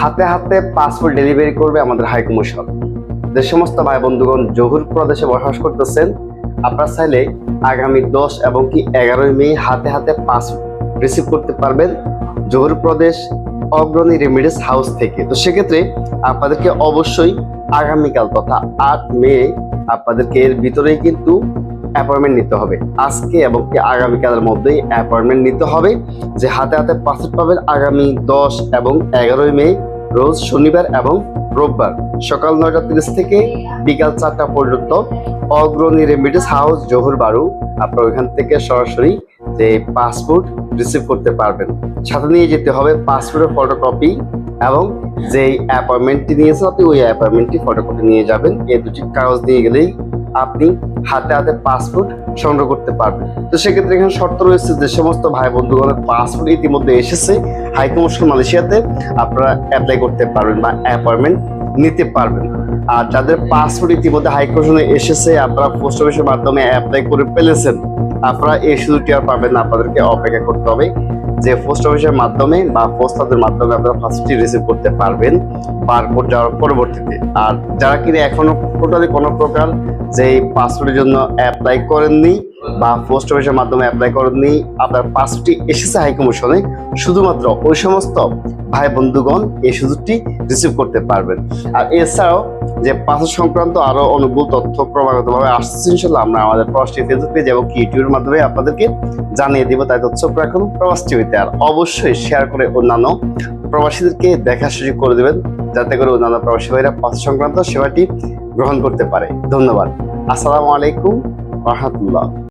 হাতে হাতে passport delivery করবে আমাদের হাই কমিশন যে সমস্ত ভাই বন্ধুগণ, জহুর প্রদেশে বসবাস করতেছেন, আপনারা চাইলে আগামী দশ এবং কি এগারোই মে হাতে হাতে পাসপোর্ট রিসিভ করতে পারবেন জহুর প্রদেশ অগ্রণী রেমিডিস হাউস থেকে। তো সেক্ষেত্রে আপনাদেরকে অবশ্যই আগামীকাল তথা আট মে আপনাদেরকে এর ভিতরেই কিন্তু অ্যাপয়েন্টমেন্ট নিতে হবে। আজকে এবং আগামীকালের মধ্যেই অ্যাপয়েন্টমেন্ট নিতে হবে। যে হাতে হাতে পাসপোর্ট পাবেন আগামী দশ এবং এগারোই মে, রোজ শনিবার এবং রোববার। সকাল নয়টা তিরিশ থেকে বিকাল চারটা পর্যন্ত অগ্রণী রেমিডিস হাউস জহুর বারু আপনার ওইখান থেকে সরাসরি যে পাসপোর্ট রিসিভ করতে পারবেন। সাথে নিয়ে যেতে হবে পাসপোর্টের ফটোকপি এবং যেই অ্যাপয়েন্টমেন্টটি নিয়েছেন, আপনি ওই অ্যাপয়েন্টমেন্টটি ফটোকপি নিয়ে যাবেন। এই দুটি কাগজ নিয়ে গেলেই আপনি হাতে হাতে পাসপোর্ট সংগ্রহ করতে পারবে। তো সেক্ষেত্রে এখানে শর্ত রয়েছে যে সমস্ত ভাই বন্ধুগণের পাসপোর্ট ইতিমধ্যে এসেছে হাই কমিশন মালয়েশিয়াতে, আপনারা অ্যাপ্লাই করতে পারবেন বা অ্যাপয়েন্টমেন্ট নিতে পারবেন। আর যাদের পাসপোর্ট ইতিমধ্যে হাই কমিশনে এসেছে, আপনারা পোস্ট অফিসের মাধ্যমে অ্যাপ্লাই করে ফেলেছেন আপনারা এই সুযোগটি আর পাবেন না। আপনাদেরকে অপেক্ষা করতে হবে যে পোস্ট অফিসের মাধ্যমে বা পোস্টাদের মাধ্যমে আপনারা ফার্স্টটি রিসিভ করতে পারবেন বারকোড যাওয়ার পরবর্তীতে। আর যারা কিনা এখনও টোটালি কোনো প্রকার যে পাসপোর্টের জন্য অ্যাপ্লাই করেননি বা পোস্ট অফিসের মাধ্যমে অ্যাপ্লাই করেননি। আপনার পাসপোর্টটি এসেছে হাই কমিশনে শুধুমাত্র ওই সমস্ত ভাই বন্ধুগণ এই সুযোগটি রিসিভ করতে পারবেন। আর এছাড়াও যে পাসপোর্ট সংক্রান্ত আরও অনুকূল তথ্য ক্রমাগতভাবে আসছে ইনশাল্লাহ আমরা আমাদের প্রবাসী ফেসবুক পেজ এবং ইউটিউবের মাধ্যমে আপনাদেরকে জানিয়ে দিব। তাই তথ্য রাখুন প্রবাস টিভিতে। আর অবশ্যই শেয়ার করে অন্যান্য প্রবাসীদেরকে দেখার সুযোগ করে দেবেন, যাতে করে অন্যান্য প্রবাসী ভাইরা পাসপোর্ট সংক্রান্ত সেবাটি গ্রহণ করতে পারে। ধন্যবাদ। আসসালামু আলাইকুম রহমতুল্লাহ।